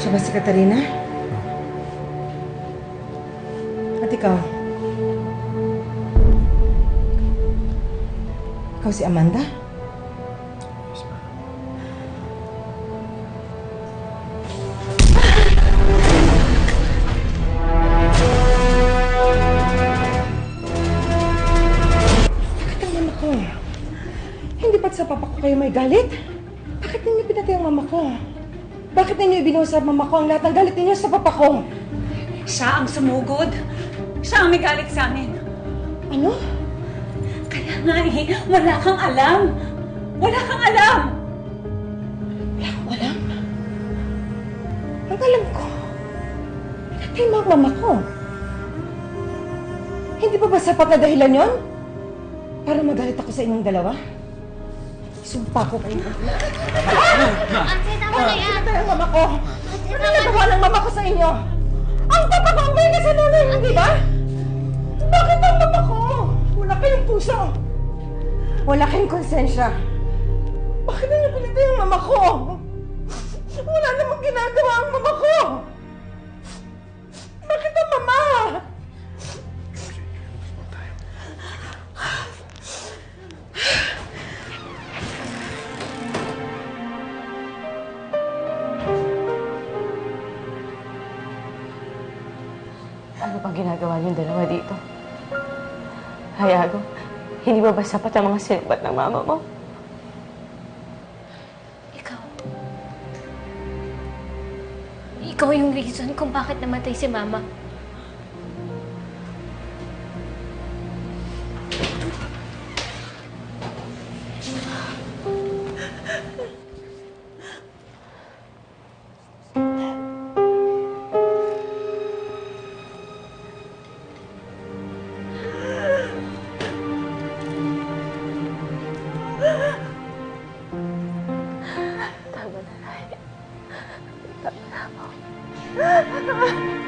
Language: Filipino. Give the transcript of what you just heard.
Siya ba si Katarina? At ikaw? Ikaw si Amanda? Yes, ma'am. Bakit ang mama ko? Hindi ba't sa papa ko kayo may galit? Bakit ninyo pinatay ang mama ko? Bakit ninyo ibinuhos sa mama ko ang lahat ng galit ninyo sa papa ko? Siya ang sumugod. Siya ang may galit sa amin. Ano? Kaya nga eh, wala kang alam. Wala kang alam. Wala akong alam. Ang alam ko, pinatay mo ang mama ko. Hindi pa ba sapat na dahilan yon? Para magalit ako sa inyong dalawa? Sumpa ko kayo. Ate, tama na yan. Ang mama ko. Ano na. nagawa ng mama ko sa inyo? Ang papa ko ang may sa nanay, hindi ba? Bakit ang mama ko? Wala kayong puso. Wala kayong konsensya. Bakit ninyo pinatay ang mama ko? Wala namang ginagawa ang mama ko. Ano bang ginagawa niyong dalawa dito? Hayago, hindi ba ba sapat ang mga sinumbat ng mama mo? Ikaw. Ikaw yung reason kung bakit namatay si Mama. Tama na, Nay. Tama na ako.